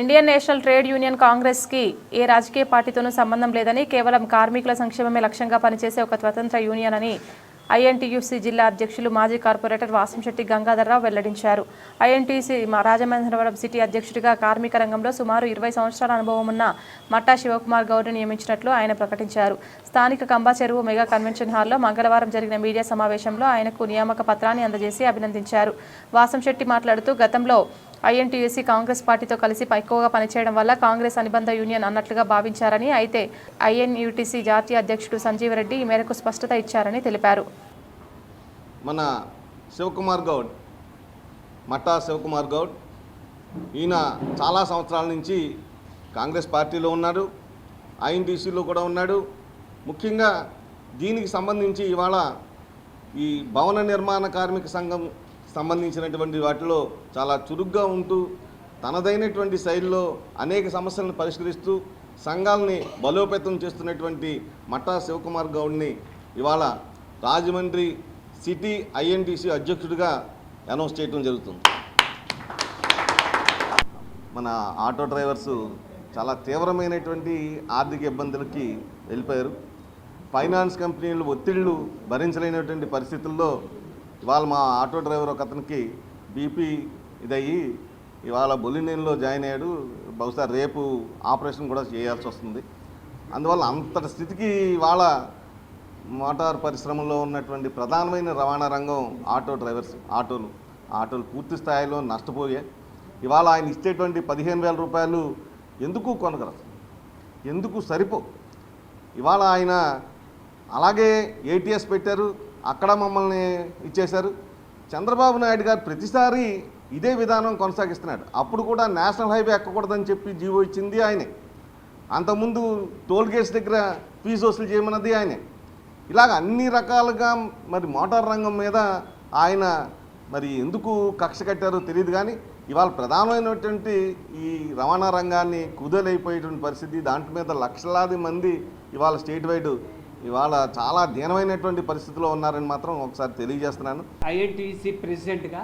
Indian national trade union కాంగ్రెస్కి ఏ రాజకీయ పార్టీతోనూ సంబంధం లేదని కేవలం కార్మికుల సంక్షేమమే లక్ష్యంగా పనిచేసే ఒక స్వతంత్ర యూనియన్ అని ఐఎన్టీయూసీ జిల్లా అధ్యక్షులు మాజీ కార్పొరేటర్ వాసంశెట్టి గంగాధర్రావు వెల్లడించారు. ఐఎన్టీసీ రాజమహేంద్రవరం సిటీ అధ్యక్షుడిగా కార్మిక రంగంలో సుమారు ఇరవై సంవత్సరాల అనుభవం ఉన్న మట్టా శివకుమార్ గౌడ్ని నియమించినట్లు ఆయన ప్రకటించారు. స్థానిక కంబా చెరువు మెగా కన్వెన్షన్ హాల్లో మంగళవారం జరిగిన మీడియా సమావేశంలో ఆయనకు నియామక పత్రాన్ని అందజేసి అభినందించారు. వాసంశెట్టి మాట్లాడుతూ గతంలో ఐఎన్టీయూసీ కాంగ్రెస్ పార్టీతో కలిసి ఎక్కువగా పనిచేయడం వల్ల కాంగ్రెస్ అనుబంధ యూనియన్ అన్నట్లుగా భావించారని అయితే ఐఎన్యూటీసీ జాతీయ అధ్యక్షుడు సంజీవ్ రెడ్డి ఈ మేరకు స్పష్టత ఇచ్చారని తెలిపారు. మన శివకుమార్ గౌడ్ మట్టా శివకుమార్ గౌడ్ ఈయన చాలా సంవత్సరాల నుంచి కాంగ్రెస్ పార్టీలో ఉన్నాడు ఐఎన్టీసీలో కూడా ఉన్నాడు. ముఖ్యంగా దీనికి సంబంధించి ఇవాళ ఈ భవన నిర్మాణ కార్మిక సంఘం సంబంధించినటువంటి వాటిలో చాలా చురుగ్గా ఉంటూ తనదైనటువంటి శైలిలో అనేక సమస్యలను పరిష్కరిస్తూ సంఘాలని బలోపేతం చేస్తున్నటువంటి మట్టా శివకుమార్ గౌడ్ని ఇవాళ రాజమండ్రి సిటీ ఐఎన్టీసీ అధ్యక్షుడిగా అనౌన్స్ చేయడం జరుగుతుంది. మన ఆటో డ్రైవర్స్ చాలా తీవ్రమైనటువంటి ఆర్థిక ఇబ్బందులకి వెళ్ళిపోయారు. ఫైనాన్స్ కంపెనీలు ఒత్తిళ్ళు భరించలేనటువంటి పరిస్థితుల్లో ఇవాళ మా ఆటో డ్రైవర్ ఒక అతనికి బీపీ ఇదయ్యి ఇవాళ బొలినేన్లో జాయిన్ అయ్యాడు. బహుశా రేపు ఆపరేషన్ కూడా చేయాల్సి వస్తుంది. అందువల్ల అంతటి స్థితికి ఇవాళ మోటార్ పరిశ్రమలో ఉన్నటువంటి ప్రధానమైన రవాణా రంగం ఆటో డ్రైవర్స్ ఆటోలు. ఆటోలు పూర్తి స్థాయిలో నష్టపోయాయి. ఇవాళ ఆయన ఇచ్చేటువంటి పదిహేను వేల రూపాయలు ఎందుకు కొనగలరు? ఎందుకు సరిపో? ఇవాళ ఆయన అలాగే ఏటీఎస్ పెట్టారు. అక్కడ మమ్మల్ని ఇచ్చేశారు. చంద్రబాబు నాయుడు గారు ప్రతిసారి ఇదే విధానం కొనసాగిస్తున్నాడు. అప్పుడు కూడా నేషనల్ హైవే ఎక్కకూడదని చెప్పి జీవో ఇచ్చింది ఆయనే. అంతకుముందు టోల్ గేట్స్ దగ్గర ఫీజు వసూలు చేయమన్నది ఆయనే. ఇలాగ అన్ని రకాలుగా మరి మోటార్ రంగం మీద ఆయన మరి ఎందుకు కక్ష కట్టారో తెలియదు కానీ ఇవాళ ప్రధానమైనటువంటి ఈ రవాణా రంగాన్ని కుదలైపోయేటువంటి పరిస్థితి దాంట్ మీద లక్షలాది మంది ఇవాళ స్టేట్ వైడ్ ఇవాళ చాలా దీనమైనటువంటి పరిస్థితిలో ఉన్నారని మాత్రం ఒకసారి తెలియజేస్తున్నాను. ఐఎన్టీసీ ప్రెసిడెంట్గా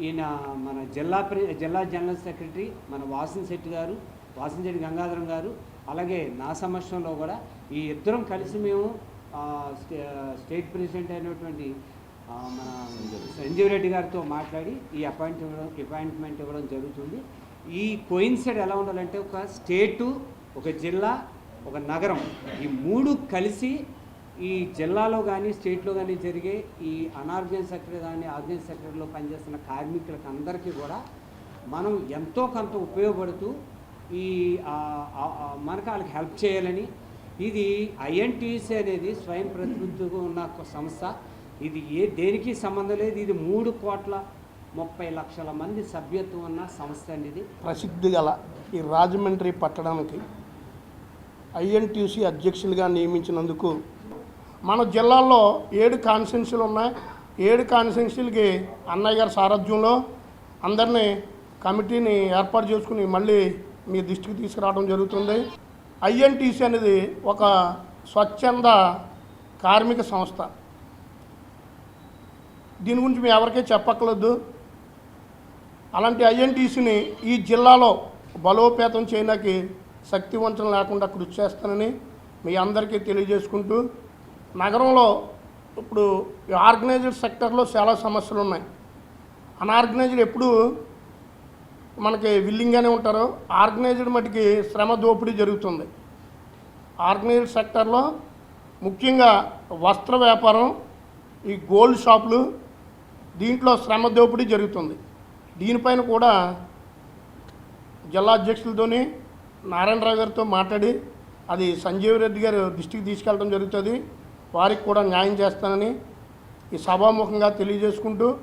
ఈయన మన జిల్లా జిల్లా జనరల్ సెక్రటరీ మన వాసన్ శెట్టి గారు వాసన్ శెట్టి గంగాధరం గారు అలాగే నా సమక్షంలో కూడా ఈ ఇద్దరం కలిసి మేము స్టే- స్టేట్ ప్రెసిడెంట్ అయినటువంటి మన సంజీవ్ రెడ్డి గారితో మాట్లాడి ఈ అపాయింట్ ఇవ్వడం అపాయింట్మెంట్ ఇవ్వడం జరుగుతుంది. ఈ కోయిన్సైడ్ ఎలా ఉండాలంటే ఒక స్టేటు ఒక జిల్లా ఒక నగరం. ఈ మూడు కలిసి ఈ జిల్లాలో కానీ స్టేట్లో కానీ జరిగే ఈ అనార్గనైజ్ సెక్టర్ కానీ ఆర్గనైజ్ సెక్టర్లో పనిచేస్తున్న కార్మికులకు అందరికీ కూడా మనం ఎంతో కొంత ఉపయోగపడుతూ ఈ మనకు వాళ్ళకి హెల్ప్ చేయాలని ఇది ఐఎన్టీసీ అనేది స్వయం ప్రతినిధిగా ఉన్న ఒక సంస్థ. ఇది ఏ దేనికి సంబంధం లేదు. ఇది మూడు కోట్ల ముప్పై లక్షల మంది సభ్యత్వం ఉన్న సంస్థ అనేది. ప్రసిద్ధి గల ఈ రాజమండ్రి పట్టణానికి ఐఎన్టీసీ అధ్యక్షులుగా నియమించినందుకు మన జిల్లాల్లో ఏడు కాన్స్టిట్యున్సీలు ఉన్నాయి. ఏడు కాన్స్టిట్యున్సీలకి అన్నయ్య గారి సారథ్యంలో అందరినీ కమిటీని ఏర్పాటు చేసుకుని మళ్ళీ మీ దృష్టికి తీసుకురావడం జరుగుతుంది. ఐఎన్టీసీ అనేది ఒక స్వచ్ఛంద కార్మిక సంస్థ. దీని గురించి మేము ఎవరికీ చెప్పక్కర్లేదు. అలాంటి ఐఎన్టీసీని ఈ జిల్లాలో బలోపేతం చేయడానికి శక్తి వంచన లేకుండా కృషి చేస్తానని మీ అందరికీ తెలియజేసుకుంటూ నగరంలో ఇప్పుడు ఆర్గనైజ్డ్ సెక్టర్లో చాలా సమస్యలు ఉన్నాయి. అన్ఆర్గనైజ్డ్ ఎప్పుడు మనకి విల్లింగ్గానే ఉంటారు. ఆర్గనైజ్డ్ మటుకి శ్రమ దోపిడీ జరుగుతుంది. ఆర్గనైజ్డ్ సెక్టర్లో ముఖ్యంగా వస్త్ర వ్యాపారం ఈ గోల్డ్ షాపులు దీంట్లో శ్రమ దోపిడీ జరుగుతుంది. దీనిపైన కూడా జిల్లా అధ్యక్షులతోని నారాయణరావు గారితో మాట్లాడి అది సంజీవ్ రెడ్డి గారు దృష్టికి తీసుకెళ్ళడం జరుగుతుంది. వారికి కూడా న్యాయం చేస్తానని ఈ సభాముఖంగా తెలియజేసుకుంటూ